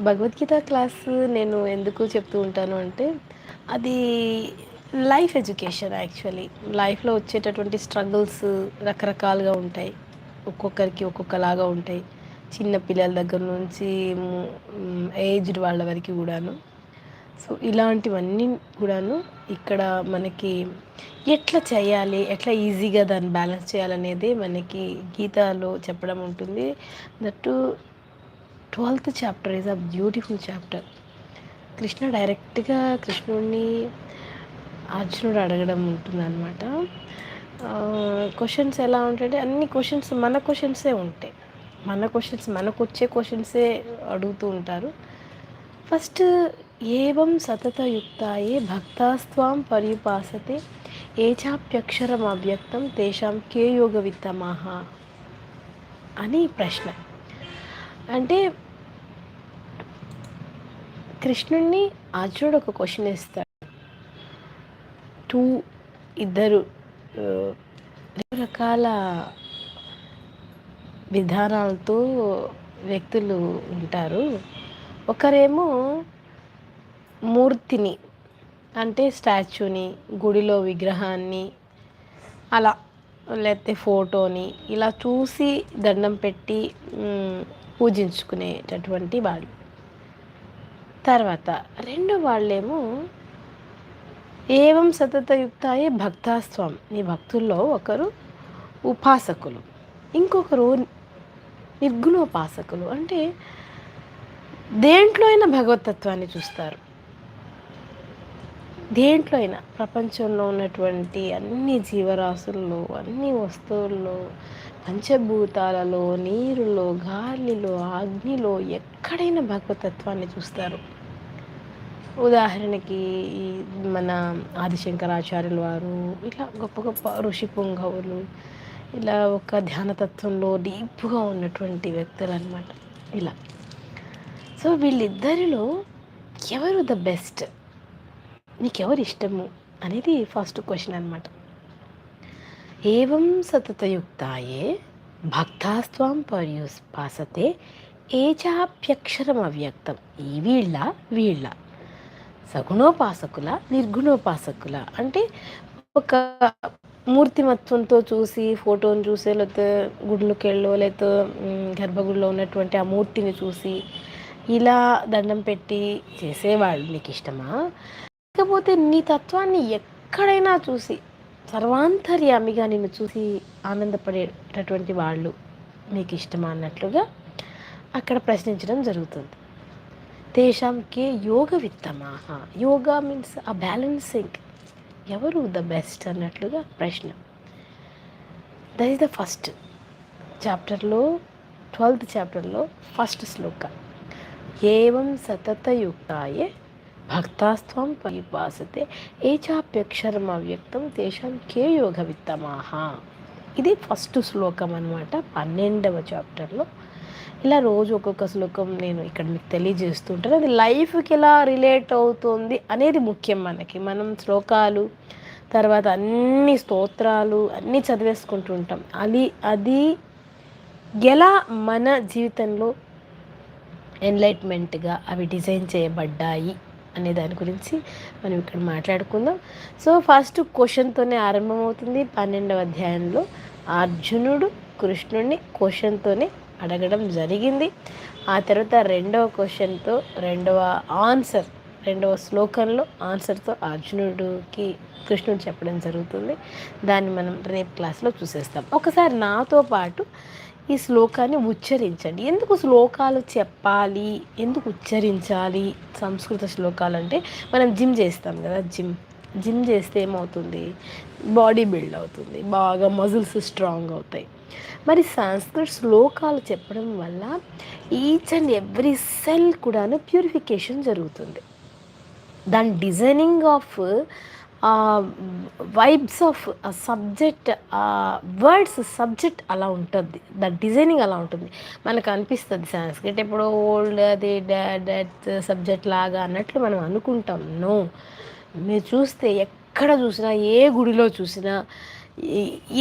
Bhagavad Gita class నేను ఎందుకు చెప్తూ ఉంటాను అంటే అది లైఫ్ ఎడ్యుకేషన్ యాక్చువల్లీ. లైఫ్లో వచ్చేటటువంటి స్ట్రగుల్స్ రకరకాలుగా ఉంటాయి. ఒక్కొక్కరికి ఒక్కొక్కలాగా ఉంటాయి. చిన్న పిల్లల దగ్గర నుంచి ఏజ్డ్ వాళ్ళ వరకు కూడాను. సో ఇలాంటివన్నీ కూడాను ఇక్కడ మనకి ఎట్లా చేయాలి ఎట్లా ఈజీగా దాన్ని బ్యాలెన్స్ చేయాలనేది మనకి గీతాలో చెప్పడం ఉంటుంది. That twelfth chapter is a beautiful chapter. Krishna డైరెక్ట్గా కృష్ణుడిని అర్జునుడు అడగడం ఉంటుందన్నమాట. క్వశ్చన్స్ ఎలా ఉంటాయంటే అన్ని క్వశ్చన్స్ మన క్వశ్చన్సే ఉంటాయి. మన క్వశ్చన్స్ మనకు వచ్చే క్వశ్చన్సే అడుగుతూ ఉంటారు. ఫస్ట్ ఏవం సతతయుక్తాయే భక్తాస్వాం పర్యుపాసతే ఏ చాప్యక్షరం అవ్యక్తం తేషాం కే యోగ విత్తమాహ అని ప్రశ్న. అంటే కృష్ణుణ్ణి అర్జునుడు ఒక క్వశ్చన్ ఇస్తాడు టూ ఇద్దరు రెండు రకాల విధానాలతో వ్యక్తులు ఉంటారు. ఒకరేమో మూర్తిని అంటే స్టాచ్యూని గుడిలో విగ్రహాన్ని అలా లేకపోతే ఫోటోని ఇలా చూసి దండం పెట్టి పూజించుకునేటటువంటి వాళ్ళు. తర్వాత రెండు వాళ్ళేమో ఏవం సతతయుక్తాయే భక్తాస్వాం నీ భక్తుల్లో ఒకరు ఉపాసకులు ఇంకొకరు నిర్గుణోపాసకులు. అంటే దేంట్లో అయినా భగవతత్వాన్ని చూస్తారు. దేంట్లో అయినా ప్రపంచంలో ఉన్నటువంటి అన్ని జీవరాశుల్లో అన్ని వస్తువుల్లో పంచభూతాలలో నీరులో గాలిలో అగ్నిలో ఎక్కడైనా భగవతత్వాన్ని చూస్తారు. ఉదాహరణకి మన ఆదిశంకరాచార్యుల వారు ఇట్లా గొప్ప గొప్ప ఋషి పుంగవులు ఇలా ఒక ధ్యానతత్వంలో డీప్గా ఉన్నటువంటి వ్యక్తులు అనమాట ఇలా. సో వీళ్ళిద్దరిలో ఎవరు ద బెస్ట్? నీకెవరు ఇష్టము అనేది ఫస్ట్ క్వశ్చన్ అనమాట ఏవం సతతయుక్తాయే భక్తాస్త్వం పర్యుపాసతే ఏచాప్యక్షరం అవ్యక్తం ఈ వీళ్ళ వీళ్ళ. సగుణోపాసకుల నిర్గుణోపాసకుల అంటే ఒక మూర్తిమత్వంతో చూసి ఫోటోని చూసి లేకపోతే గుడిలోకి వెళ్ళో లేకపోతే గర్భగుడిలో ఉన్నటువంటి ఆ మూర్తిని చూసి ఇలా దండం పెట్టి చేసేవాళ్ళు నీకు ఇష్టమా? లేకపోతే నీ తత్వాన్ని ఎక్కడైనా చూసి సర్వాంతర్యామిగా నిన్ను చూసి ఆనందపడేటటువంటి వాళ్ళు మీకు ఇష్టమా అన్నట్లుగా అక్కడ ప్రశ్నించడం జరుగుతుంది. తేషాంకే యోగ విత్తమాహ. Yoga means a balancing. ఎవరు ద బెస్ట్ అన్నట్లుగా ప్రశ్న. దట్ ఈస్ ద ఫస్ట్ చాప్టర్లో ట్వెల్త్ చాప్టర్లో ఫస్ట్ శ్లోక. ఏం సతతయుక్తాయే భక్తాస్త్వం పరిపాసతే ఏ చాప్యక్షరం అవ్యక్తం తేషాం కే యోగ విత్తమాహ. ఇది ఫస్ట్ శ్లోకం అనమాట పన్నెండవ చాప్టర్లో. ఇలా రోజు ఒక్కొక్క శ్లోకం నేను ఇక్కడ మీకు తెలియజేస్తుంటాను అది లైఫ్కి ఎలా రిలేట్ అవుతుంది అనేది ముఖ్యం మనకి. మనం శ్లోకాలు తర్వాత అన్ని స్తోత్రాలు అన్నీ చదివేసుకుంటూ ఉంటాం. అది అది ఎలా మన జీవితంలో ఎన్లైట్మెంట్గా అవి డిజైన్ చేయబడ్డాయి అనే దాని గురించి మనం ఇక్కడ మాట్లాడుకుందాం. సో ఫస్ట్ క్వశ్చన్తోనే ఆరంభమవుతుంది. పన్నెండవ అధ్యాయంలో అర్జునుడు కృష్ణుడిని క్వశ్చన్తోనే అడగడం జరిగింది. ఆ తర్వాత రెండవ క్వశ్చన్తో రెండవ ఆన్సర్ రెండవ శ్లోకంలో ఆన్సర్తో అర్జునుడికి కృష్ణుడు చెప్పడం జరుగుతుంది. దాన్ని మనం రేపు క్లాస్లో చూసేస్తాం. ఒకసారి నాతో పాటు ఈ శ్లోకాన్ని ఉచ్చరించండి. ఎందుకు శ్లోకాలు చెప్పాలి? ఎందుకు ఉచ్చరించాలి? సంస్కృత శ్లోకాలు అంటే మనం జిమ్ చేస్తాం కదా జిమ్. జిమ్ చేస్తే ఏమవుతుంది? బాడీ బిల్డ్ అవుతుంది బాగా మజిల్స్ స్ట్రాంగ్ అవుతాయి. మరి సంస్కృత్ శ్లోకాలు చెప్పడం వల్ల ఈచ్ అండ్ ఎవ్రీ సెల్ కూడాను ప్యూరిఫికేషన్ జరుగుతుంది. దాని designing of vibes of subject words subject అలా ఉంటుంది. ద డిజైనింగ్ అలా ఉంటుంది. మనకు అనిపిస్తుంది సాంస్క్రిట్ ఎప్పుడో ఓల్డ్ అది డెత్ సబ్జెక్ట్ లాగా అన్నట్లు మనం అనుకుంటాం. నో మీరు చూస్తే ఎక్కడ చూసినా ఏ గుడిలో చూసినా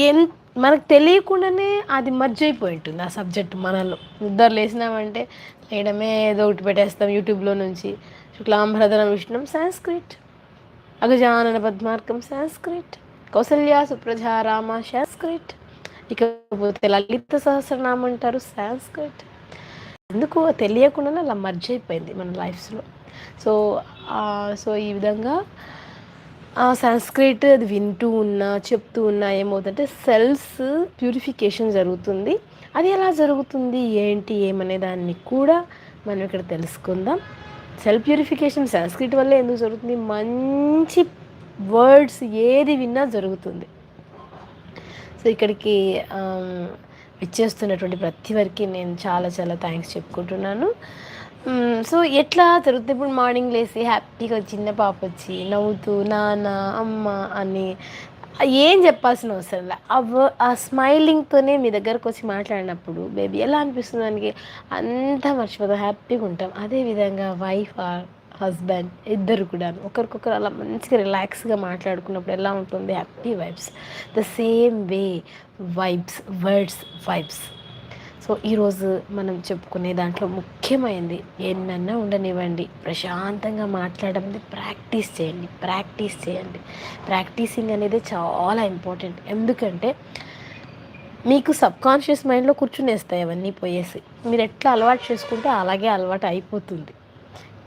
ఏం మనకు తెలియకుండానే అది మర్జ్ అయిపోయి ఉంటుంది ఆ సబ్జెక్ట్ మనలో. నిద్ర లేసినామంటే లేయడమే ఏదో ఒకటి పెట్టేస్తాం యూట్యూబ్లో నుంచి. శుక్లాంబరధరం విష్ణం సంస్క్రిట్ అగజానన పద్మార్కం సాంస్క్రిట్ కౌసల్య సుప్రజారామ రామ ఇకపోతే లలిత సహస్రనామం అంటారు సాంస్క్రిట్ ఎందుకు తెలియకుండానే అలా మర్జ్ అయిపోయింది మన లైఫ్స్లో సో సో ఈ విధంగా ఆ సంస్క్రిట్ అది వింటూ ఉన్నా చెప్తూ ఉన్నా ఏమవుతుందంటే సెల్స్ ప్యూరిఫికేషన్ జరుగుతుంది. అది ఎలా జరుగుతుంది? ఏంటి? ఏమనే దాన్ని కూడా మనం ఇక్కడ తెలుసుకుందాం. సెల్ఫ్ ప్యూరిఫికేషన్ సంస్క్రిట్ వల్ల ఎందుకు జరుగుతుంది? మంచి వర్డ్స్ ఏది విన్నా జరుగుతుంది. సో ఇక్కడికి ఇచ్చేస్తున్నటువంటి ప్రతి వరకు నేను చాలా చాలా థ్యాంక్స్ చెప్పుకుంటున్నాను. సో ఎట్లా జరుగుతుంది? ఇప్పుడు మార్నింగ్ లేసి హ్యాపీగా చిన్న పాప వచ్చి నవ్వుతూ నాన్న అమ్మ అని ఏం చెప్పాల్సిన అవసరం లే. ఆ స్మైలింగ్తోనే మీ దగ్గరకు వచ్చి మాట్లాడినప్పుడు బేబీ ఎలా అనిపిస్తుంది దానికి? అంతా మర్చిపోతాం హ్యాపీగా ఉంటాం. అదేవిధంగా వైఫ్ ఆర్ హస్బెండ్ ఇద్దరు కూడా ఒకరికొకరు అలా మంచిగా రిలాక్స్గా మాట్లాడుకున్నప్పుడు ఎలా ఉంటుంది? Happy vibes the same way vibes words vibes so ఈరోజు మనం చెప్పుకునే దాంట్లో ముఖ్యమైనది ఎన్నన్నా ఉండనివ్వండి. ప్రశాంతంగా మాట్లాడడం ప్రాక్టీస్ చేయండి. ప్రాక్టీస్ చేయండి. ప్రాక్టీసింగ్ అనేది చాలా ఇంపార్టెంట్. ఎందుకంటే మీకు సబ్కాన్షియస్ మైండ్లో కూర్చునేస్తాయి అవన్నీ పోయేసి. మీరు ఎట్లా అలవాటు చేసుకుంటే అలాగే అలవాటు అయిపోతుంది.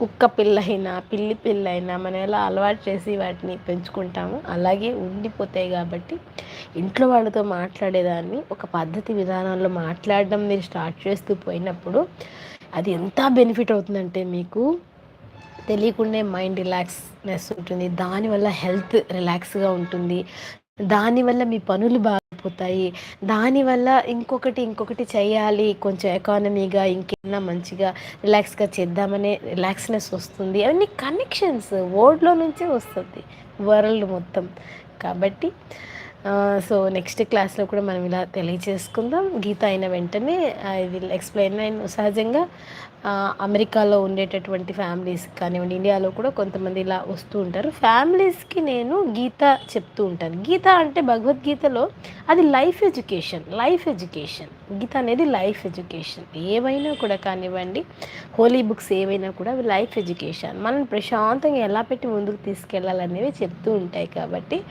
కుక్క పిల్లైనా పిల్లి పిల్లైనా మనం ఎలా అలవాటు చేసి వాటిని పెంచుకుంటాము అలాగే ఉండిపోతాయి కాబట్టి ఇంట్లో వాళ్ళతో మాట్లాడేదాన్ని. ఒక పద్ధతి విధానంలో మాట్లాడడం మీరు స్టార్ట్ చేస్తూ పోయినప్పుడు అది ఎంత బెనిఫిట్ అవుతుందంటే మీకు తెలియకుండా మైండ్ రిలాక్స్నెస్ ఉంటుంది. దానివల్ల హెల్త్ రిలాక్స్గా ఉంటుంది. దానివల్ల మీ పనులు బాగా బాగిపోతాయి దానివల్ల ఇంకొకటి ఇంకొకటి చేయాలి. కొంచెం ఎకానమీగా ఇంకేమైనా మంచిగా రిలాక్స్గా చేద్దామనే రిలాక్స్నెస్ వస్తుంది. అవన్నీ కనెక్షన్స్. వర్డ్లో నుంచే వస్తుంది. వరల్డ్ మొత్తం. కాబట్టి సో నెక్స్ట్ క్లాస్లో కూడా మనం ఇలా తెలియచేసుకుందాం. గీత అయిన వెంటనే ఇది ఎక్స్ప్లెయిన్ అయిన సహజంగా అమెరికాలో ఉండేటటువంటి ఫ్యామిలీస్ కానివ్వండి ఇండియాలో కూడా కొంతమంది ఇలా వస్తూ ఉంటారు. ఫ్యామిలీస్కి నేను గీత చెప్తూ ఉంటాను. గీత అంటే భగవద్గీతలో అది life education life education. Gita అనేది లైఫ్ ఎడ్యుకేషన్. ఏవైనా కూడా కానివ్వండి హోలీ బుక్స్ ఏవైనా కూడా అవి లైఫ్ ఎడ్యుకేషన్. మనం ప్రశాంతంగా ఎలా పెట్టి ముందుకు తీసుకెళ్ళాలనేవి చెప్తూ ఉంటాయి కాబట్టి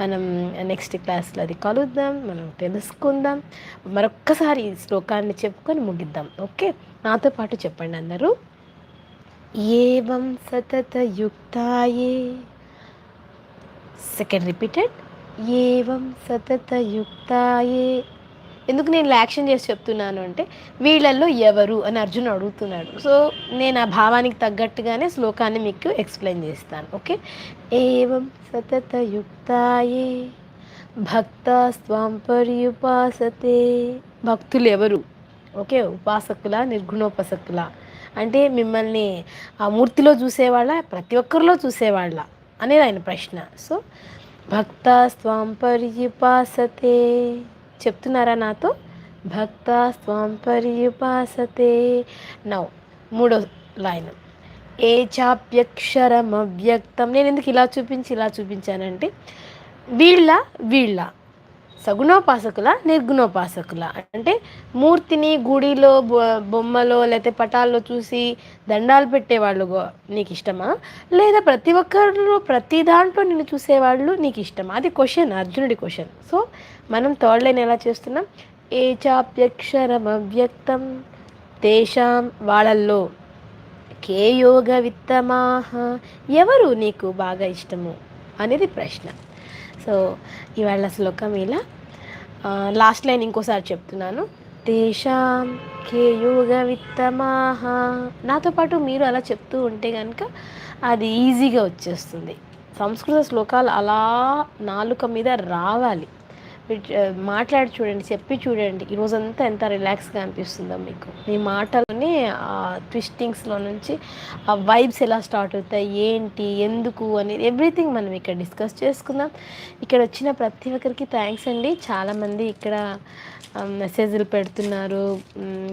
మనం నెక్స్ట్ క్లాస్లో అది కలుద్దాం మనం తెలుసుకుందాం మరొక్కసారి ఈ శ్లోకాన్ని చెప్పుకొని ముగిద్దాం. ఓకే? నాతో పాటు చెప్పండి అందరూ. ఏవం సతతయుక్తాయే? సెకండ్ రిపీటెడ్ ఏవం సతతయుక్తాయే? ఎందుకు నేను యాక్షన్ చేసి చెప్తున్నాను అంటే వీళ్ళల్లో ఎవరు అని అర్జున్ అడుగుతున్నాడు. సో నేను ఆ భావానికి తగ్గట్టుగానే శ్లోకాన్ని మీకు ఎక్స్ప్లెయిన్ చేస్తాను ఓకే? ఏవం సతతయుక్తాయే భక్త స్వాం పర్యుపాసతే. భక్తులు ఎవరు? ఓకే ఉపాసకుల నిర్గుణోపాసకుల. అంటే మిమ్మల్ని ఆ మూర్తిలో చూసేవాళ్ళ ప్రతి ఒక్కరిలో చూసేవాళ్ళ అనేది ఆయన ప్రశ్న. సో భక్త స్వాం పర్యుపాసతే. చెప్తున్నారా నాతో? భక్త స్వం పర్యుపాసతే. నౌ మూడో లైన్. ఏ చాప్యక్షరం అవ్యక్తం నేను ఎందుకు ఇలా చూపించి ఇలా చూపించానంటే వీళ్ళ వీళ్ళ. సగుణోపాసకుల నిర్గుణోపాసకుల. అంటే మూర్తిని గుడిలో బొమ్మలో లేకపోతే పటాల్లో చూసి దండాలు పెట్టేవాళ్ళు నీకు ఇష్టమా లేదా ప్రతి ఒక్కరిలో ప్రతి దాంట్లో నిన్ను చూసేవాళ్ళు నీకు ఇష్టమా అది క్వశ్చన్ అర్జునుడి క్వశ్చన్ సో మనం థర్డ్ లైన్ ఎలా చేస్తున్నాం? ఏ చాప్యక్షరం అవ్యక్తం తేషాం వాళ్ళల్లో కే యోగ విత్తమాహ ఎవరు నీకు బాగా ఇష్టము? అనేది ప్రశ్న. సో ఇవాళ శ్లోకం ఇలా లాస్ట్ లైన్ ఇంకోసారి చెప్తున్నాను. తేషాం కే యోగ విత్తమాహ నాతో పాటు మీరు అలా చెప్తూ ఉంటే కనుక అది ఈజీగా వచ్చేస్తుంది. సంస్కృత శ్లోకాలు అలా నాలుక మీద రావాలి. మాట్లాడి చూడండి చెప్పి చూడండి. ఈరోజంతా ఎంత రిలాక్స్గా అనిపిస్తుందో మీకు. మీ మాటలని ఆ ట్విస్టింగ్స్లో నుంచి ఆ వైబ్స్ ఎలా స్టార్ట్ అవుతాయి ఏంటి ఎందుకు అనేది ఎవ్రీథింగ్ మనం ఇక్కడ డిస్కస్ చేసుకుందాం. ఇక్కడ వచ్చిన ప్రతి ఒక్కరికి థ్యాంక్స్ అండి. చాలామంది ఇక్కడ మెసేజ్లు పెడుతున్నారు.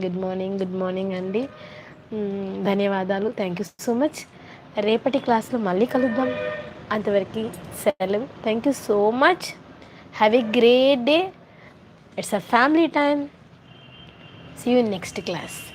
గుడ్ మార్నింగ్ గుడ్ మార్నింగ్ అండి. ధన్యవాదాలు. Thank you so much. రేపటి క్లాస్లో మళ్ళీ కలుద్దాం. అంతవరకు సెలవు. Thank you so much. Have a great day. It's a family time. See you in next class.